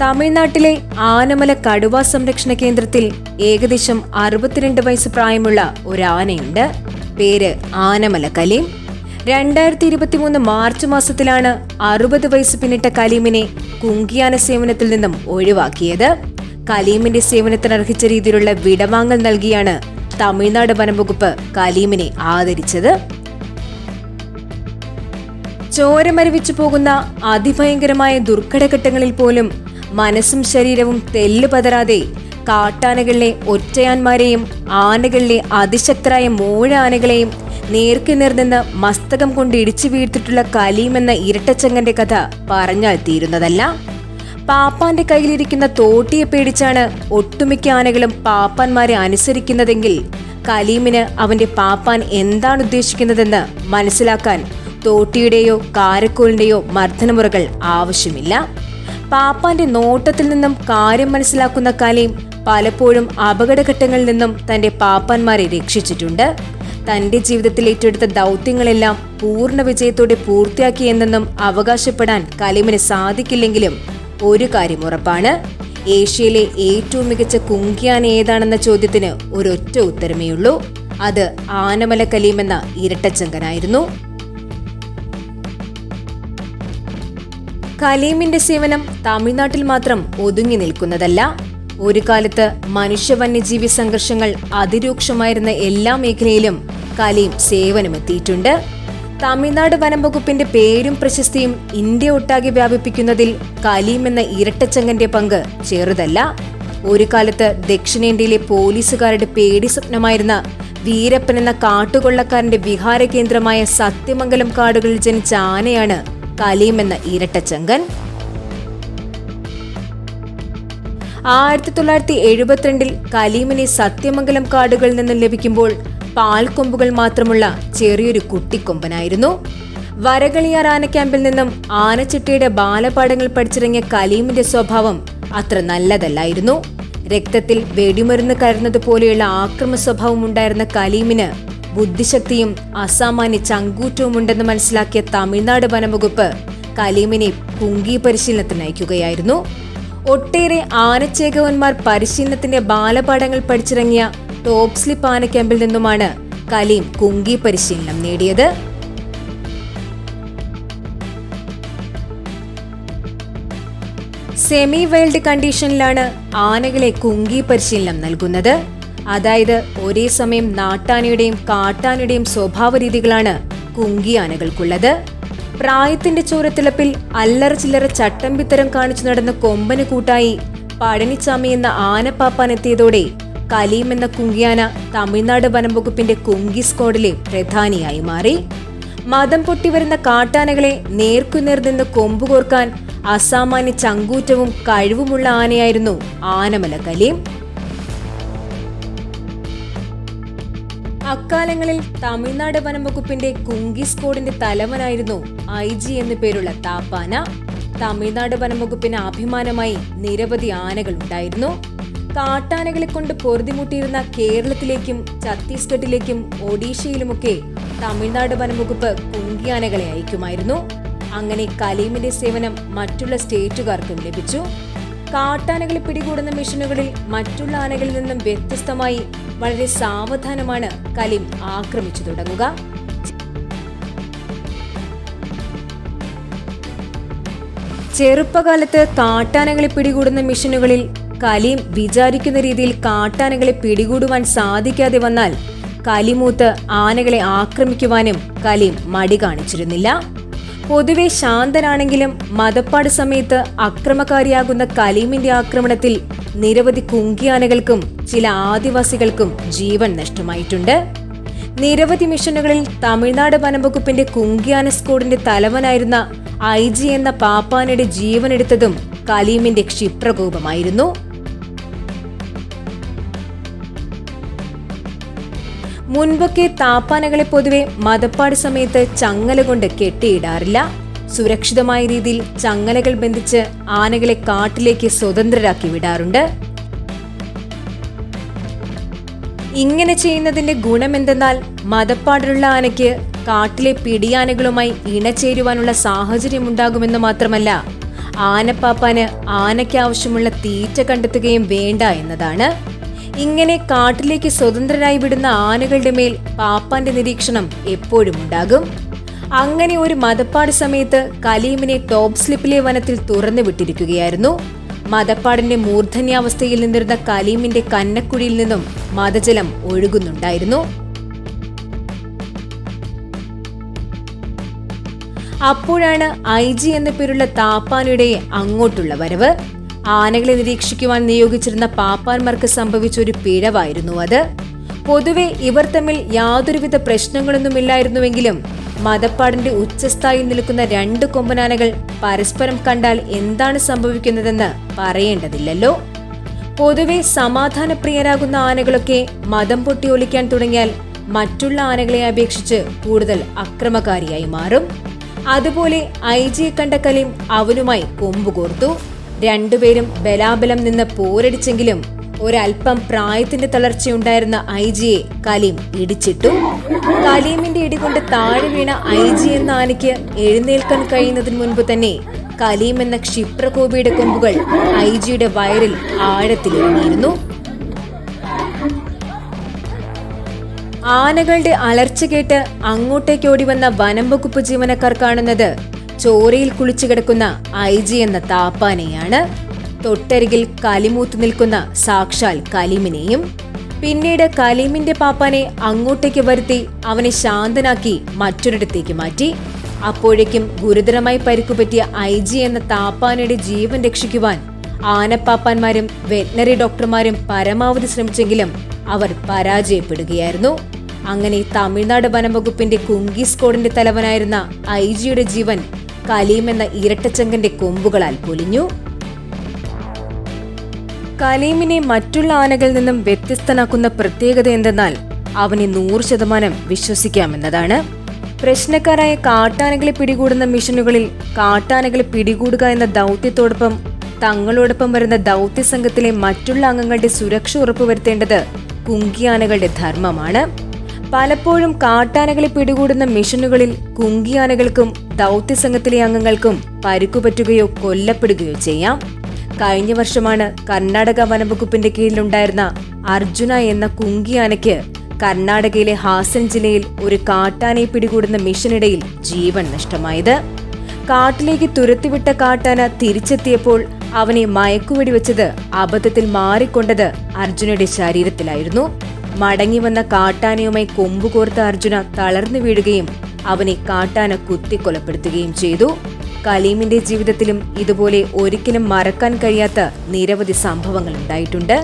തമിഴ്നാട്ടിലെ ആനമല കടുവ സംരക്ഷണ കേന്ദ്രത്തിൽ ഏകദേശം അറുപത്തിരണ്ട് വയസ്സ് പ്രായമുള്ള ഒരു ആനയുണ്ട് പേര് ആനമല കലീം. രണ്ടായിരത്തി ഇരുപത്തിമൂന്ന് മാർച്ച് മാസത്തിലാണ് അറുപത് വയസ്സ് പിന്നിട്ട കലീമിനെ കുങ്കിയാന സേവനത്തിൽ നിന്നും ഒഴിവാക്കിയത്. കലീമിന്റെ സേവനത്തിന് അർഹിച്ച രീതിയിലുള്ള വിടവാങ്ങൽ നൽകിയാണ് തമിഴ്നാട് വനംവകുപ്പ് കലീമിനെ ആദരിച്ചത്. ചോരമരവിച്ചു പോകുന്ന അതിഭയങ്കരമായ ദുർഘടഘട്ടങ്ങളിൽ പോലും മനസ്സും ശരീരവും തെല്ല് പതരാതെ കാട്ടാനകളിലെ ഒറ്റയാന്മാരെയും ആനകളിലെ അതിശക്തരായ മൂഴ ആനകളെയും നേർക്ക് നേർ മസ്തകം കൊണ്ട് ഇടിച്ചു വീഴ്ത്തിട്ടുള്ള കലീം എന്ന ഇരട്ടച്ചങ്ങന്റെ കഥ പറഞ്ഞാൽ തീരുന്നതല്ല. പാപ്പാന്റെ കയ്യിലിരിക്കുന്ന തോട്ടിയെ പേടിച്ചാണ് ഒട്ടുമിക്ക ആനകളും പാപ്പാന്മാരെ അനുസരിക്കുന്നതെങ്കിൽ കലീമിന് അവന്റെ പാപ്പാൻ എന്താണ് ഉദ്ദേശിക്കുന്നതെന്ന് മനസ്സിലാക്കാൻ തോട്ടിയുടെയോ കാരക്കോലിന്റെയോ മർദ്ദനമുറകൾ ആവശ്യമില്ല. പാപ്പാന്റെ നോട്ടത്തിൽ നിന്നും കാര്യം മനസ്സിലാക്കുന്ന കലയും പലപ്പോഴും അപകടഘട്ടങ്ങളിൽ നിന്നും തന്റെ പാപ്പാന്മാരെ രക്ഷിച്ചിട്ടുണ്ട്. തന്റെ ജീവിതത്തിൽ ഏറ്റെടുത്ത ദൗത്യങ്ങളെല്ലാം പൂർണ വിജയത്തോടെ പൂർത്തിയാക്കിയെന്നും അവകാശപ്പെടാൻ കലീമിന് സാധിക്കില്ലെങ്കിലും ഒരു കാര്യം ഉറപ്പാണ്. ഏഷ്യയിലെ ഏറ്റവും മികച്ച കുങ്കിയാന ഏതാണെന്ന ചോദ്യത്തിന് ഒരൊറ്റ ഉത്തരമേയുള്ളൂ. അത് ആനമല കലീം എന്ന ഇരട്ടച്ചങ്കനായിരുന്നു. കലീമിന്റെ സേവനം തമിഴ്നാട്ടിൽ മാത്രം ഒതുങ്ങി നിൽക്കുന്നതല്ല. ഒരു കാലത്ത് മനുഷ്യ വന്യജീവി സംഘർഷങ്ങൾ അതിരൂക്ഷമായിരുന്ന എല്ലാ മേഖലയിലും കലീം സേവനമെത്തിയിട്ടുണ്ട്. തമിഴ്നാട് വനം വകുപ്പിന്റെ പേരും പ്രശസ്തിയും ഇന്ത്യ ഒട്ടാകെ വ്യാപിപ്പിക്കുന്നതിൽ കലീം എന്ന ഇരട്ടച്ചങ്ങന്റെ പങ്ക് ചെറുതല്ല. ഒരു കാലത്ത് ദക്ഷിണേന്ത്യയിലെ പോലീസുകാരുടെ പേടി സ്വപ്നമായിരുന്ന വീരപ്പൻ എന്ന കാട്ടുകൊള്ളക്കാരന്റെ വിഹാര കേന്ദ്രമായ സത്യമംഗലം കാടുകളിൽ ജനിച്ച ആനയാണ് കലീം എന്ന ഇരട്ടച്ചങ്കൻ ആയിരത്തി തൊള്ളായിരത്തി എഴുപത്തിരണ്ടിൽ കലീമിനെ സത്യമംഗലം കാടുകളിൽ നിന്നും ലഭിക്കുമ്പോൾ പാൽക്കൊമ്പുകൾ മാത്രമുള്ള ചെറിയൊരു കുട്ടിക്കൊമ്പനായിരുന്നു. വരകളിയാർ ആന ക്യാമ്പിൽ നിന്നും ആനച്ചിട്ടിയുടെ ബാലപാഠങ്ങൾ പഠിച്ചിറങ്ങിയ കലീമിന്റെ സ്വഭാവം അത്ര നല്ലതല്ലായിരുന്നു. രക്തത്തിൽ വെടിമരുന്ന് കയറുന്നത് പോലെയുള്ള ആക്രമ സ്വഭാവം ഉണ്ടായിരുന്ന കലീമിന് ബുദ്ധിശക്തിയും അസാമാന്യ ചങ്കൂറ്റവും ഉണ്ടെന്ന് മനസ്സിലാക്കിയ തമിഴ്നാട് വനംവകുപ്പ് കലീമിനെ കുങ്കി പരിശീലനത്തിന് അയക്കുകയായിരുന്നു ഒട്ടേറെ ആനച്ചേകവന്മാർ പരിശീലനത്തിന്റെ ബാലപാഠങ്ങൾ പഠിച്ചിറങ്ങിയ ടോപ് സ്ലിപ്പ് ആന ക്യാമ്പിൽ നിന്നുമാണ് കലീം കുങ്കി പരിശീലനം നേടിയത്. സെമി വൈൽഡ് കണ്ടീഷനിലാണ് ആനകളെ കുങ്കി പരിശീലനം നൽകുന്നത്. അതായത് ഒരേ സമയം നാട്ടാനയുടെയും കാട്ടാനയുടെയും സ്വഭാവ രീതികളാണ് കുങ്കി ആനകൾക്കുള്ളത് പ്രായത്തിന്റെ ചോരത്തിളപ്പിൽ അല്ലറ ചില്ലറ ചട്ടമ്പിത്തരം കാണിച്ചു നടന്ന കൊമ്പന് കൂട്ടായി പഴനിച്ചാമി എന്ന ആനപ്പാപ്പാൻ എത്തിയതോടെ കലീം എന്ന കുങ്കിയാന തമിഴ്നാട് വനംവകുപ്പിന്റെ കുങ്കി സ്ക്വാഡിലെ പ്രധാനിയായി മാറി. മതം പൊട്ടിവരുന്ന കാട്ടാനകളെ നേർക്കുനേർ നിന്ന് കൊമ്പുകോർക്കാൻ അസാമാന്യ ചങ്കൂറ്റവും കഴിവുമുള്ള ആനയായിരുന്നു ആനമല കലീം. അക്കാലങ്ങളിൽ തമിഴ്നാട് വനം വകുപ്പിന്റെ കുങ്കി സ്കോഡിന്റെ തലവനായിരുന്നു ഐ ജി എന്നു പേരുള്ള താപ്പാന. തമിഴ്നാട് വനം വകുപ്പിന് അഭിമാനമായി നിരവധി ആനകൾ ഉണ്ടായിരുന്നു കാട്ടാനകളെ കൊണ്ട് പൊറുതിമുട്ടിയിരുന്ന കേരളത്തിലേക്കും ഛത്തീസ്ഗഡിലേക്കും ഒഡീഷയിലുമൊക്കെ തമിഴ്നാട് വനം വകുപ്പ് കുങ്കിയാനകളെ അയക്കുമായിരുന്നു. അങ്ങനെ കലീമിന്റെ സേവനം മറ്റുള്ള സ്റ്റേറ്റുകാർക്കും ലഭിച്ചു. കാട്ടാനകളെ പിടികൂടുന്ന മിഷനുകളിൽ മറ്റുള്ള ആനകളിൽ നിന്നും വ്യത്യസ്തമായി വളരെ സാവധാനമാണ് കലിം ആക്രമിച്ചു തുടങ്ങുക. ചെറുപ്പകാലത്ത് കാട്ടാനകളെ പിടികൂടുന്ന മിഷനുകളിൽ കലീം വിചാരിക്കുന്ന രീതിയിൽ കാട്ടാനകളെ പിടികൂടുവാൻ സാധിക്കാതെ വന്നാൽ കലിമൂത്ത് ആനകളെ ആക്രമിക്കുവാനും കലീം മടി കാണിച്ചിരുന്നില്ല. പൊതുവെ ശാന്തനാണെങ്കിലും മതപ്പാട് സമയത്ത് അക്രമകാരിയാകുന്ന കലീമിന്റെ ആക്രമണത്തിൽ നിരവധി കുങ്കിയാനകൾക്കും ചില ആദിവാസികൾക്കും ജീവൻ നഷ്ടമായിട്ടുണ്ട്. നിരവധി മിഷനുകളിൽ തമിഴ്നാട് വനംവകുപ്പിന്റെ കുങ്കിയാന സ്കോഡിന്റെ തലവനായിരുന്ന ഐ ജി എന്ന പാപ്പാനയുടെ ജീവനെടുത്തതും കലീമിന്റെ ക്ഷിപ്രകോപമായിരുന്നു. മുൻപൊക്കെ താപ്പാനകളെ പൊതുവെ മതപ്പാട് സമയത്ത് ചങ്ങല കൊണ്ട് കെട്ടിയിടാറില്ല. സുരക്ഷിതമായ രീതിയിൽ ചങ്ങലകൾ ബന്ധിച്ച് ആനകളെ കാട്ടിലേക്ക് സ്വതന്ത്രരാക്കി വിടാറുണ്ട്. ഇങ്ങനെ ചെയ്യുന്നതിന്റെ ഗുണമെന്തെന്നാൽ മതപ്പാടിലുള്ള ആനയ്ക്ക് കാട്ടിലെ പിടിയാനകളുമായി ഇണചേരുവാനുള്ള സാഹചര്യം സാഹചര്യമുണ്ടാകുമെന്ന് മാത്രമല്ല ആനപ്പാപ്പാന് ആനയ്ക്ക് ആവശ്യമുള്ള തീറ്റ കണ്ടെത്തുകയും വേണ്ട എന്നതാണ്. ഇങ്ങനെ കാട്ടിലേക്ക് സ്വതന്ത്രരായി വിടുന്ന ആനകളുടെ മേൽ പാപ്പാന്റെ നിരീക്ഷണം എപ്പോഴും ഉണ്ടാകും. അങ്ങനെ ഒരു മതപ്പാട് സമയത്ത് കലീമിനെ ടോപ്പ് സ്ലിപ്പിലെ വനത്തിൽ തുറന്നു വിട്ടിരിക്കുകയായിരുന്നു. മതപ്പാടിന്റെ മൂർധന്യാവസ്ഥയിൽ നിന്നിരുന്ന കലീമിന്റെ കന്നക്കുഴിയിൽ നിന്നും മതജലം ഒഴുകുന്നുണ്ടായിരുന്നു. അപ്പോഴാണ് ഐ ജി എന്ന പേരുള്ള താപ്പാനയുടെ അങ്ങോട്ടുള്ള വരവ്. ആനകളെ നിരീക്ഷിക്കുവാൻ നിയോഗിച്ചിരുന്ന പാപ്പാന്മാർക്ക് സംഭവിച്ച ഒരു പിഴവായിരുന്നു അത്. പൊതുവെ ഇവർ തമ്മിൽ യാതൊരുവിധ പ്രശ്നങ്ങളൊന്നുമില്ലായിരുന്നുവെങ്കിലും മതപ്പാടിന്റെ ഉച്ചസ്ഥായിൽ നിൽക്കുന്ന രണ്ട് കൊമ്പനാനകൾ പരസ്പരം കണ്ടാൽ എന്താണ് സംഭവിക്കുന്നതെന്ന് പറയേണ്ടതില്ലല്ലോ. പൊതുവെ സമാധാനപ്രിയരാകുന്ന ആനകളൊക്കെ മതം പൊട്ടി ഒലിക്കാൻ തുടങ്ങിയാൽ മറ്റുള്ള ആനകളെ അപേക്ഷിച്ച് കൂടുതൽ അക്രമകാരിയായി മാറും. അതുപോലെ ഐ ജിയെ കണ്ട കലയും അവനുമായി കൊമ്പുകോർത്തു. രണ്ടുപേരും ബലാബലം നിന്ന് പോരടിച്ചെങ്കിലും ഒരൽപ്പം പ്രായത്തിന്റെ തളർച്ചയുണ്ടായിരുന്ന ഐ ജിയെ കലീം ഇടിച്ചിട്ടു. കലീമിന്റെ ഇടികൊണ്ട് താഴെ വീണ ഐ ജി എന്ന ആനയ്ക്ക് എഴുന്നേൽക്കാൻ കഴിയുന്നതിന് മുൻപ് തന്നെ കലീം എന്ന ക്ഷിപ്രകോപിയുടെ കൊമ്പുകൾ ഐ ജിയുടെ വയറിൽ ആഴത്തിലിറങ്ങിയിരുന്നു. ആനകളുടെ അലർച്ച കേട്ട് അങ്ങോട്ടേക്ക് ഓടി വന്ന വനം വകുപ്പ് ജീവനക്കാർ കാണുന്നത് ചോരയിൽ കുളിച്ചു കിടക്കുന്ന ഐ ജി എന്ന താപ്പാനെയാണ്. തൊട്ടരികിൽ കലിമൂത്ത് നിൽക്കുന്ന സാക്ഷാൽ കലീമിനെയും പിന്നീട് കലീമിന്റെ പാപ്പാനെ അങ്ങോട്ടേക്ക് വരുത്തി അവനെ ശാന്തനാക്കി മറ്റൊരിടത്തേക്ക് മാറ്റി. അപ്പോഴേക്കും ഗുരുതരമായി പരിക്കുപറ്റിയ ഐ ജി എന്ന താപ്പാനയുടെ ജീവൻ രക്ഷിക്കുവാൻ ആനപ്പാപ്പാന്മാരും വെറ്റിനറി ഡോക്ടർമാരും പരമാവധി ശ്രമിച്ചെങ്കിലും അവർ പരാജയപ്പെടുകയായിരുന്നു. അങ്ങനെ തമിഴ്നാട് വനംവകുപ്പിന്റെ കുങ്കി സ്ക്വാഡിന്റെ തലവനായിരുന്ന ഐ ജിയുടെ ജീവൻ കലീം എന്ന ഇരട്ടച്ചങ്കന്റെ കൊമ്പുകളാൽ പൊലിഞ്ഞു. കലീമിനെ മറ്റുള്ള ആനകളിൽ നിന്നും വ്യത്യസ്തനാക്കുന്ന പ്രത്യേകത എന്തെന്നാൽ അവനെ നൂറ് ശതമാനം വിശ്വസിക്കാമെന്നതാണ്. പ്രശ്നക്കാരായ കാട്ടാനകളെ പിടികൂടുന്ന മിഷനുകളിൽ കാട്ടാനകളെ പിടികൂടുക എന്ന ദൗത്യത്തോടൊപ്പം തങ്ങളോടൊപ്പം വരുന്ന ദൗത്യ സംഘത്തിലെ മറ്റുള്ള അംഗങ്ങളുടെ സുരക്ഷ ഉറപ്പുവരുത്തേണ്ടത് കുങ്കിയാനകളുടെ ധർമ്മമാണ്. പലപ്പോഴും കാട്ടാനകളെ പിടികൂടുന്ന മിഷനുകളിൽ കുങ്കിയാനകൾക്കും ദൗത്യസംഘത്തിലെ അംഗങ്ങൾക്കും പരുക്കുപറ്റുകയോ കൊല്ലപ്പെടുകയോ ചെയ്യാം. കഴിഞ്ഞ വർഷമാണ് കർണാടക വനംവകുപ്പിന്റെ കീഴിലുണ്ടായിരുന്ന അർജുന എന്ന കുങ്കിയാനയ്ക്ക് കർണാടകയിലെ ഹാസൻ ജില്ലയിൽ ഒരു കാട്ടാനയെ പിടികൂടുന്ന മിഷനിടയിൽ ജീവൻ നഷ്ടമായത്. കാട്ടിലേക്ക് തുരത്തിവിട്ട കാട്ടാന തിരിച്ചെത്തിയപ്പോൾ അവനെ മയക്കുവെടി വെച്ചത് അബദ്ധത്തിൽ മാറിക്കൊണ്ടത് അർജുനയുടെ ശരീരത്തിലായിരുന്നു. മടങ്ങി വന്ന കാട്ടാനയുമായി കൊമ്പുകോർത്ത അർജുന തളർന്നു വീഴുകയും അവനെ കാട്ടാന കുത്തിക്കൊലപ്പെടുത്തുകയും ചെയ്തു. കലീമിന്റെ ജീവിതത്തിലും ഇതുപോലെ ഒരിക്കലും മറക്കാൻ കഴിയാത്ത നിരവധി സംഭവങ്ങൾ ഉണ്ടായിട്ടുണ്ട്.